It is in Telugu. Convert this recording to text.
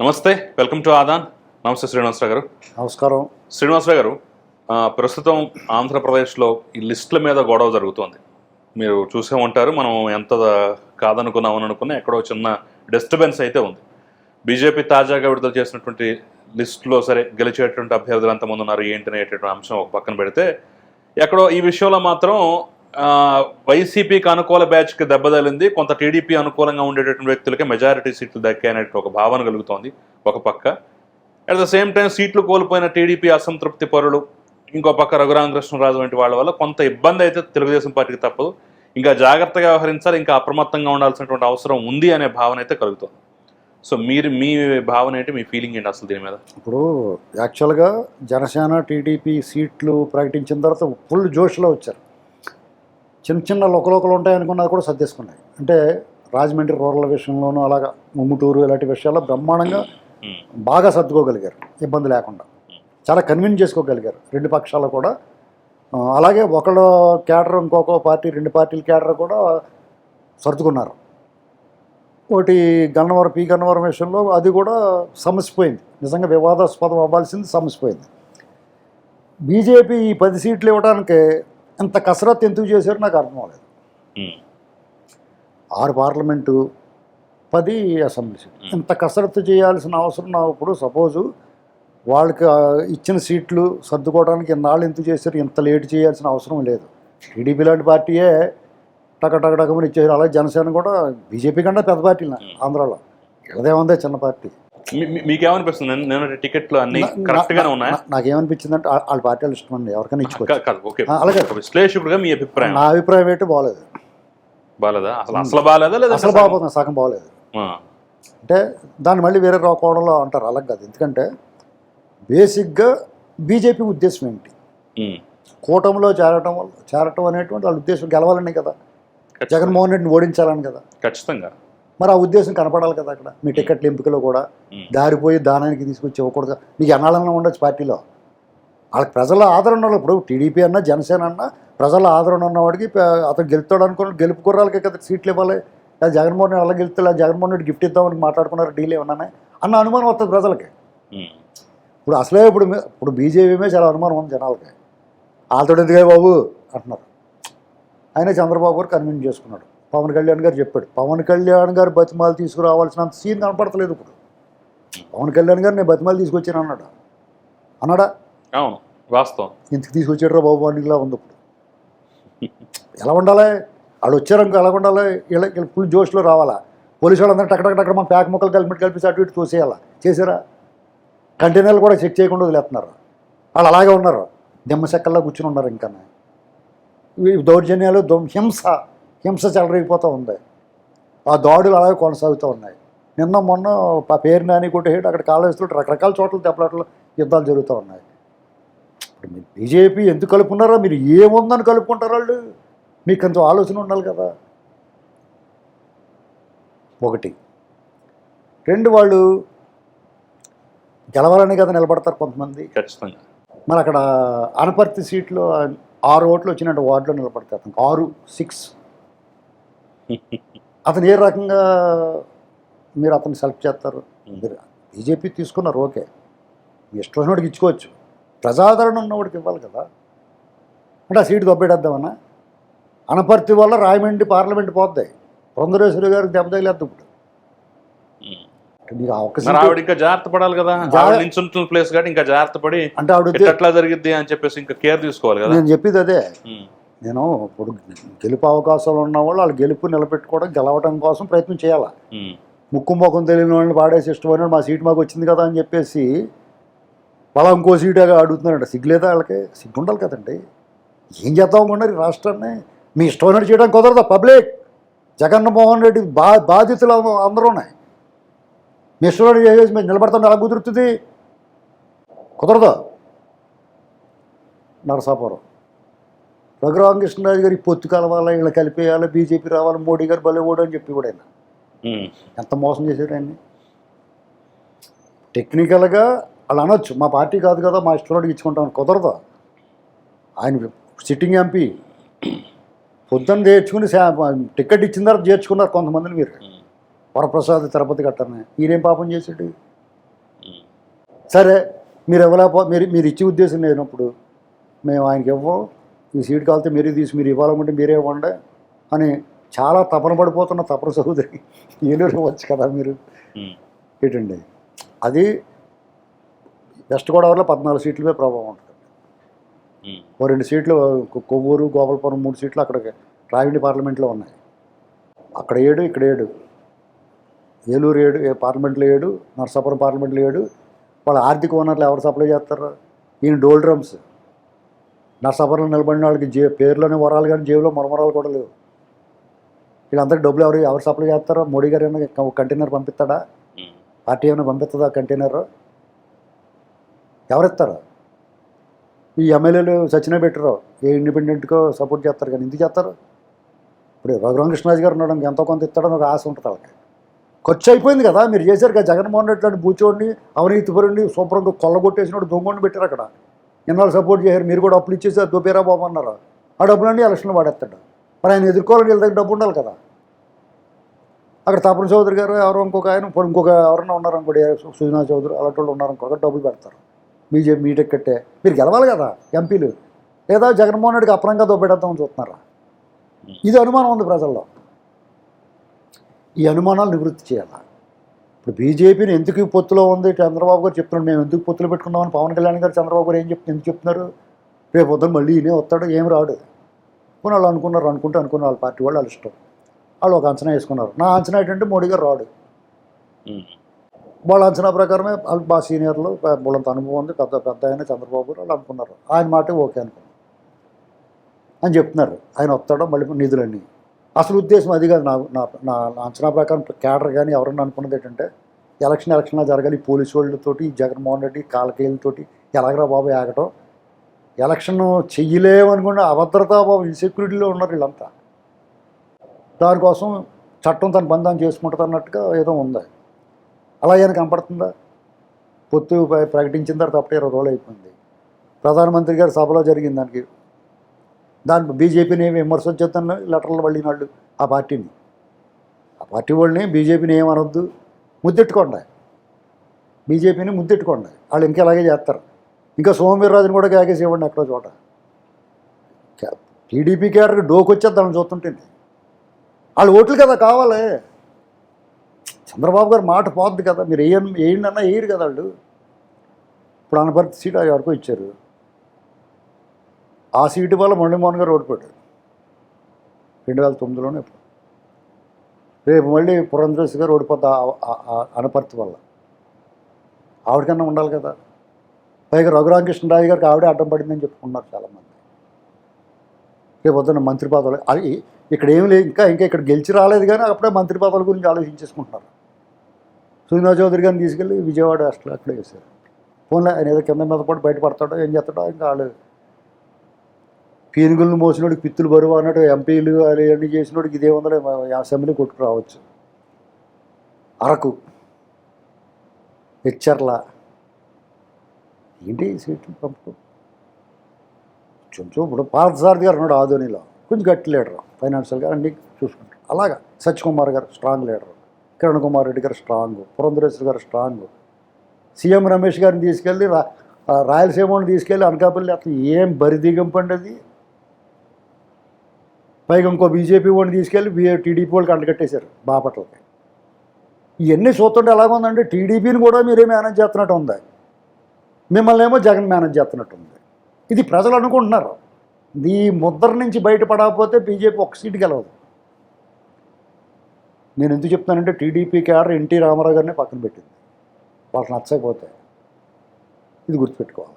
నమస్తే వెల్కమ్ టు ఆదాన్. నమస్తే శ్రీనివాసరావు గారు. నమస్కారం. శ్రీనివాసరావు గారు ప్రస్తుతం ఆంధ్రప్రదేశ్లో ఈ లిస్టుల మీద గొడవ జరుగుతోంది. మీరు చూసే ఉంటారు మనం ఎంత కాదనుకున్నామని అనుకున్నా ఎక్కడో చిన్న డిస్టర్బెన్స్ అయితే ఉంది. బీజేపీ తాజాగా విడుదల చేసినటువంటి లిస్టులో సరే గెలిచేటువంటి అభ్యర్థులు ఎంతమంది ఉన్నారు ఏంటి అనేటువంటి అంశం ఒక పక్కన పెడితే ఎక్కడో ఈ విషయంలో మాత్రం వైసీపీకి అనుకూల బ్యాచ్కి దెబ్బతలింది కొంత టీడీపీ అనుకూలంగా ఉండేటటువంటి వ్యక్తులకే మెజారిటీ సీట్లు దక్కాయనట్టు ఒక భావన కలుగుతోంది ఒక పక్క. అట్ ద సేమ్ టైం సీట్లు కోల్పోయిన టీడీపీ అసంతృప్తి పరులు ఇంకో పక్క రఘురామకృష్ణరాజు వంటి వాళ్ళ వల్ల కొంత ఇబ్బంది అయితే తెలుగుదేశం పార్టీకి తప్పదు. ఇంకా జాగ్రత్తగా వ్యవహరించాలి ఇంకా అప్రమత్తంగా ఉండాల్సినటువంటి అవసరం ఉంది అనే భావన అయితే కలుగుతుంది. సో మీరు మీ భావన ఏంటి మీ ఫీలింగ్ ఏంటి అసలు దీని మీద? ఇప్పుడు యాక్చువల్గా జనసేన టీడీపీ సీట్లు ప్రకటించిన తర్వాత ఫుల్ జోష్లో వచ్చారు. చిన్న చిన్న లోకలోకలు ఉంటాయి అనుకున్నది కూడా సర్దేసుకున్నాయి. అంటే రాజమండ్రి రూరల్ విషయంలోనూ అలాగా ముమ్ముటూరు ఇలాంటి విషయాల్లో బ్రహ్మాండంగా ఉమ్, బాగా సర్దుకోగలిగారు ఇబ్బంది లేకుండా. చాలా కన్విన్స్ చేసుకోగలిగారు రెండు పక్షాలు కూడా. అలాగే ఒకళ్ళ క్యాడర్ ఇంకొక పార్టీ రెండు పార్టీల క్యాడర్ కూడా సర్దుకున్నారు. ఒకటి గన్నవరం పి గన్నవరం విషయంలో అది కూడా సమసిపోయింది. నిజంగా వివాదాస్పదం అవ్వాల్సింది సమసిపోయింది. బీజేపీ ఈ పది సీట్లు ఇవ్వడానికి ఇంత కసరత్తు ఎందుకు చేశారో నాకు అర్థం అవ్వలేదు. ఆరు పార్లమెంటు పది అసెంబ్లీ సీట్ ఇంత కసరత్తు చేయాల్సిన అవసరం ఇప్పుడు? సపోజు వాళ్ళకి ఇచ్చిన సీట్లు సర్దుకోవడానికి ఇన్నాళ్ళు ఎందుకు చేశారు? ఇంత లేట్ చేయాల్సిన అవసరం లేదు. టీడీపీ లాంటి పార్టీయే టక టక టకమని ఇచ్చేసారు అలాగే జనసేన కూడా బీజేపీ కన్నా పెద్ద పార్టీ ఆంధ్రాలో. ఇదేముందే చిన్న పార్టీ. మీకేమనిపిస్తుంది? నేను- నేను టికెట్లు అన్ని కరెక్ట్ గానే ఉన్నాయా? నా- నాకేమనిపించిందంటే ఆ- వాళ్ళ పార్టీ వాళ్ళు ఇష్టం అండి ఎవరికైనా ఇచ్చుకోవచ్చు. అలాగే. విశ్లేషకుడుగా మీ అభిప్రాయం. నా అభిప్రాయం ఏంటి? బాగోలేదు. బాలేదా అసలు అసలు బాలేదా లేదా అసలు బాగోతుంది సగం బాగోలేదు. అంటే దాన్ని మళ్ళీ వేరే కోణంలో అంటారు. అలా కాదు. ఎందుకంటే బేసిక్గా బీజేపీ ఉద్దేశం ఏంటి? కూటమిలో చేరటం వల్ల చేరటం అనేటువంటి వాళ్ళ ఉద్దేశం గెలవాలని కదా. జగన్మోహన్ రెడ్డిని ఓడించాలని కదా. ఖచ్చితంగా. మరి ఆ ఉద్దేశం కనపడాలి కదా అక్కడ. మీ టికెట్ల ఎంపికలో కూడా ఉమ్, దారిపోయి దానానికి తీసుకొచ్చి ఇవ్వకూడదు. నీకు ఎన్నాళ్ళన్నా ఉండొచ్చు పార్టీలో. వాళ్ళకి ప్రజల ఆదరణ ఉన్న- ఇప్పుడు టీడీపీ అన్నా జనసేన అన్నా ప్రజల ఆదరణ ఉన్నవాడికి అతను గెలుస్తాడు అనుకున్న గెలుపు కుర్రాలకే కదా సీట్లు ఇవ్వాలి. లేదా జగన్మోహన్ రెడ్డి అలా గెలుస్తే జగన్మోహన్ రెడ్డి గిఫ్ట్ ఇద్దామని మాట్లాడుకున్నారు? డీల్ ఏమన్నా అన్న? అనుమానం వస్తుంది ప్రజలకి. ఉమ్, ఇప్పుడు అసలే ఇప్పుడు ఇప్పుడు బీజేపీ చాలా అనుమానం ఉంది జనాలకి. వాళ్ళతో ఎందుకే బాబు? అంటున్నారు. ఆయన చంద్రబాబు గారు కన్విన్స్ చేసుకున్నాడు. పవన్ కళ్యాణ్ గారు చెప్పాడు పవన్ కళ్యాణ్ గారు బతిమాలు తీసుకురావాల్సినంత సీన్ కనపడతలేదు ఇప్పుడు. పవన్ కళ్యాణ్ గారు నేను బతిమాలు తీసుకొచ్చాను అన్నాడు? అన్నాడా? అవును వాస్తవం. ఇంతకు తీసుకొచ్చాడు బాబు అన్నిలా ఉంది ఇప్పుడు. ఎలా ఉండాలి? వాళ్ళు వచ్చారు ఇంకా ఎలా ఉండాలి? ఇలా ఇలా ఫుల్ జోష్లో రావాలా? పోలీసు వాళ్ళందరూ టక్ టక్ టక్ మన ప్యాక్ ముక్కలు కలిపి కలిపి అటు ఇటు తోసేయాలా? చేసారా కంటైనర్లు కూడా చెక్ చేయకుండా వదిలేస్తున్నారు? వాళ్ళు అలాగే ఉన్నారు. దిమ్మ చెక్కల్లో కూర్చుని ఉన్నారు ఇంకా దౌర్జన్యాలు దొం- హింస హింస చెలరేగిపోతూ ఉంది. ఆ దాడులు అలాగే కొనసాగుతూ ఉన్నాయి. నిన్న మొన్న పేరు నాని కొట్టేటి అక్కడ కాలేజీలో రకరకాల చోట్ల దెబ్బలాటలు యుద్ధాలు జరుగుతూ ఉన్నాయి. ఇప్పుడు మీరు బీజేపీ ఎందుకు కలుపుకున్నారో మీరు ఏముందని కలుపుకుంటారు వాళ్ళు? మీకు అంత ఆలోచన ఉండాలి కదా. ఒకటి. రెండు వాళ్ళు గెలవాలని కదా నిలబడతారు కొంతమంది. ఖచ్చితంగా. మరి అక్కడ అనపర్తి సీట్లో ఆరు ఓట్లు వచ్చినట్టు వార్డులో నిలబడతారు. ఆరు సిక్స్ అతను ఏ రకంగా మీరు అతన్ని సెలెక్ట్ చేస్తారు? మీరు బీజేపీ తీసుకున్నారు ఓకే. మీ ఇష్టమైనవాడికి ఇచ్చుకోవచ్చు. ప్రజాదరణ ఉన్నవాడికి ఇవ్వాలి కదా. అంటే ఆ సీటు దొబ్బేటద్దామన్నా? అనపర్తి వల్ల రాయమండ్రి పార్లమెంట్ పోద్ది. పురంధరేశ్వరి గారికి దెబ్బ తగిలేద్దు ఇప్పుడు. ఆవిడ ఇంకా జాగ్రత్త పడాలి కదా. ప్లేస్ కాబట్టి ఇంకా జాగ్రత్త పడి అంటే ఆవిడ ఎట్లా జరిగిద్ది అని చెప్పేసి ఇంకా కేర్ తీసుకోవాలి కదా. నేను చెప్పేది అదే. నేను ఇప్పుడు గెలుపు అవకాశాలు ఉన్న వాళ్ళు వాళ్ళు గెలుపు నిలబెట్టుకోవడం గెలవడం కోసం ప్రయత్నం చేయాలి? ముక్కు ముఖం తెలియని వాళ్ళని పాడేసి ఇష్టమైన మా సీట్ మాకు వచ్చింది కదా అని చెప్పేసి వాళ్ళ ఇంకో సీట్ అడుగుతున్నారంట సిగ్గులేదా వాళ్ళకి? సిగ్గు ఉండాలి కదండి. ఏం చేద్దాం అనుకున్నారు ఈ రాష్ట్రాన్ని? మీ ఇష్టమైనట్టు చేయడం కుదరదా పబ్లిక్. జగన్మోహన్ రెడ్డి బా బాధితులు అందరూ- అందరూ ఉన్నాయి. మీ ఇష్టమైన చేసేసి మీరు నిలబడతాం ఎలా కుదురుతుంది? కుదరదు? నరసాపురం. రఘురామకృష్ణరాజు గారి పొత్తు కలవాలి ఇలా కలిపేయాలి బీజేపీ రావాలి మోడీ గారు బలే ఓడు అని చెప్పి కూడా ఆయన. ఎంత మోసం చేశాడు ఆయన్ని. టెక్నికల్గా వాళ్ళు అనొచ్చు మా పార్టీ కాదు కదా మా ఇష్టంలోకి ఇచ్చుకుంటాం కుదరదు. ఆయన సిట్టింగ్ ఎంపీ. పొద్దున్న చేర్చుకుని టికెట్ ఇచ్చిన తర్వాత చేర్చుకున్నారు కొంతమందిని మీరు. వరప్రసాద్ తిరుపతి కట్టని ఈయనేం పాపం చేసాడు సరే మీరు ఇవ్వలేకపో మీరు మీరు ఇచ్చే ఉద్దేశం లేనప్పుడు మేము ఆయనకి ఇవ్వం. ఈ సీట్ కాలితే మీరే తీసి మీరు ఇవ్వాలనుకుంటే మీరే ఇవ్వండి అని చాలా తపన పడిపోతున్న తపన సహోదరి ఏలూరు ఇవ్వచ్చు కదా మీరు? ఏంటండి? అది వెస్ట్ గోదావరిలో పద్నాలుగు సీట్లపై ప్రభావం ఉంటుంది. ఓ రెండు సీట్లు కొవ్వూరు గోపాలపురం మూడు సీట్లు అక్కడ రావిండి పార్లమెంట్లో ఉన్నాయి. అక్కడ ఏడు ఇక్కడ ఏడు. ఏలూరు ఏడు పార్లమెంట్లో ఏడు నర్సాపురం పార్లమెంట్లో ఏడు. వాళ్ళ ఆర్థిక వనరులు ఎవరు సప్లై చేస్తారు? ఈయన డోల్ డ్రమ్స్. నర్సాపురంలో నిలబడిన వాళ్ళకి జే పేర్లోనే వరాలు కానీ జేబులో మరమరాలు కూడా లేవు. వీళ్ళందరికీ డబ్బులు ఎవరు ఎవరు సప్లై చేస్తారో? మోడీ గారు ఏమైనా కంటైనర్ పంపిస్తాడా? పార్టీ ఏమైనా పంపిస్తుందా కంటైనర్? ఎవరిస్తారు? ఈ ఎమ్మెల్యేలు సచిన పెట్టరు. ఏ ఇండిపెండెంట్కో సపోర్ట్ చేస్తారు కానీ ఎందుకు చేస్తారు? ఇప్పుడు రఘురామకృష్ణరాజు గారు ఉన్నాడు ఎంతో కొంత ఇస్తాడని ఒక ఆశ ఉంటుంది వాళ్ళకి. ఖర్చు అయిపోయింది కదా మీరు చేశారు కదా జగన్మోహన్ రెడ్డి లాంటి బూచోడిని అవినీతి పరుడిని శుభ్రంగా కొల్లగొట్టేసినోడు దొంగని పెట్టారు అక్కడ. ఇన్నాళ్ళు సపోర్ట్ చేశారు? మీరు కూడా అప్పులు ఇచ్చేసి దుబేరా బాబు అన్నారు? ఆ డబ్బులన్నీ ఎలక్షన్ వాడేస్తాడు. మరి ఆయన ఎదుర్కోవాలని వీళ్ళ దగ్గర డబ్బు ఉండాలి కదా. అక్కడ తపన చౌదరి గారు ఎవరో ఇంకొక ఆయన ఇప్పుడు ఇంకొక ఎవరన్నా ఉన్నారనుకోండి సుజనా చౌదరి అలాంటి వాళ్ళు ఉన్నారు డబ్బులు పెడతారు. బీజేపీ మీటెక్ కట్టే మీరు గెలవాలి కదా ఎంపీలు. లేదా జగన్మోహన్ రెడ్డికి అప్రంగా దొబ్బెడతామని చూస్తున్నారా? ఇది అనుమానం ఉంది ప్రజల్లో. ఈ అనుమానాలు నివృత్తి చేయాలి? ఇప్పుడు బీజేపీని ఎందుకు పొత్తులో ఉంది? చంద్రబాబు గారు చెప్తున్నాడు మేము ఎందుకు పొత్తులు పెట్టుకున్నామని? పవన్ కళ్యాణ్ గారు చంద్రబాబు గారు ఏం చెప్తున్నారు ఎందుకు చెప్తున్నారు? రేపు పొద్దున మళ్ళీ ఈయనే వస్తాడు ఏం రాడు. పోనీ వాళ్ళు అనుకున్నారు అనుకుంటే అనుకున్న వాళ్ళ పార్టీ వాళ్ళు వాళ్ళ ఇష్టం. వాళ్ళు ఒక అంచనా వేసుకున్నారు. నా అంచనా ఏంటంటే మోడీ గారు రాడు. వాళ్ళ అంచనా ప్రకారమే వాళ్ళు బాగా సీనియర్లు వాళ్ళంత అనుభవం ఉంది పెద్ద పెద్ద ఆయన చంద్రబాబు గారు వాళ్ళు అనుకున్నారు. ఆయన మాట ఓకే అనుకున్నారు. అని చెప్తున్నారు. ఆయన వస్తాడో? మళ్ళీ నిధులన్నీ. అసలు ఉద్దేశం అది కాదు నా నా నా అంచనా ప్రకారం క్యాడర్ కానీ ఎవరన్నా అనుకున్నది ఏంటంటే ఎలక్షన్ ఎలక్షన్లా జరగాలి పోలీసు వాళ్ళతోటి జగన్మోహన్ రెడ్డి కాలకేయులతోటి ఎలాగరా బాబు ఆగటం. ఎలక్షన్ చెయ్యలేమనుకున్న అభద్రతా బాబు ఇన్సెక్యూరిటీలో ఉన్నారు వీళ్ళంతా. దానికోసం చట్టం తన బంధం చేసుకుంటుంది అన్నట్టుగా ఏదో ఉంది. అలా ఏమైనా కనపడుతుందా? పొత్తు ప్రకటించిన తర్వాత అప్పుడే ఇరవై రోజులు అయిపోయింది. ప్రధానమంత్రి గారి సభలో జరిగింది దానికి దాని బీజేపీని ఏమి విమర్శ లెటర్లు పడినాళ్ళు ఆ పార్టీని. ఆ పార్టీ వాళ్ళని బీజేపీని ఏమనొద్దు ముద్దెట్టుకోండి. బీజేపీని ముద్దెట్టుకోండి. వాళ్ళు ఇంకా ఇలాగే చేస్తారు. ఇంకా సోమవీర్రాజుని కూడా కేకేసి ఇవ్వండి ఎక్కడో చోట. టీడీపీ క్యాడర్కి డోకు వచ్చేద్దాం చూస్తుంటుంది వాళ్ళు ఓట్లు కదా కావాలి. చంద్రబాబు గారు మాట పోద్ది కదా. మీరు వేయండి వేయండి అన్నా వేయరు కదా వాళ్ళు. ఇప్పుడు అనపర్తి సీట్ ఎవరికో ఇచ్చారు. ఆ సీటు వల్ల మురళీమోహన్ గారు ఓడిపోయాడు. రెండు వేల తొమ్మిదిలోనే ఇప్పుడు. రేపు మళ్ళీ పురంధరేశ్ గారు ఓడిపోతా ఆ- అనపర్తి వల్ల. ఆవిడకన్నా ఉండాలి కదా. పైగా రఘురామకృష్ణరాజు గారికి ఆవిడే అడ్డం పడిందని చెప్పుకున్నారు చాలామంది. రేపు పొద్దున్న మంత్రి పదవులు అది ఇక్కడ ఏం లేదు ఇంకా ఇంకా ఇక్కడ గెలిచి రాలేదు కానీ అప్పుడే మంత్రి పదవుల గురించి ఆలోచించేసుకుంటున్నారు. సుజనా చౌదరి గారిని తీసుకెళ్ళి విజయవాడ అసలు అక్కడే వేశారు ఫోన్లో ఆయన ఏదో కింద మీద పడి బయటపడతాడో ఏం చేస్తాడో ఇంకా వాళ్ళు పీనుగులను మోసినోడికి పిత్తులు బరువు అన్నట్టు ఎంపీలు అది చేసినోడికి ఇదే వందలే అసెంబ్లీ కొట్టుకురావచ్చు అరకు హెచ్చర్ల ఏంటి సీట్లు పంపు కొంచెం ఇప్పుడు పార్థసారథి గారు ఉన్నాడు ఆధోనిలో కొంచెం గట్టి లీడర్ ఫైనాన్షియల్గా అన్ని చూసుకుంటారు. అలాగా Satyakumar garu strong leader Kiran Kumar Reddy garu strong Purandeswari గారు స్ట్రాంగ్ సీఎం రమేష్ గారిని తీసుకెళ్ళి రా రాయలసీమని తీసుకెళ్ళి అనకాపల్లి అసలు ఏం బరిదిగింపండి అది పైగా ఇంకో బీజేపీ వాడిని తీసుకెళ్ళి బీ టీడీపీ వాళ్ళకి అంటగట్టేశారు బాపట్లకి. ఇవన్నీ చూస్తుంటే ఎలాగుందంటే టీడీపీని కూడా మీరే మేనేజ్ చేస్తున్నట్టు ఉంది. మిమ్మల్ని ఏమో జగన్ మేనేజ్ చేస్తున్నట్టు ఉంది. ఇది ప్రజలు అనుకుంటున్నారు. ఈ ముద్ర నుంచి బయటపడకపోతే బీజేపీ ఒక సీటు గెలవదు. నేను ఎందుకు చెప్తానంటే టీడీపీ క్యాడర్ ఎన్టీ రామారావు గారిని పక్కన పెట్టింది. వాళ్ళకి నచ్చకపోతే ఇది గుర్తుపెట్టుకోవాలి.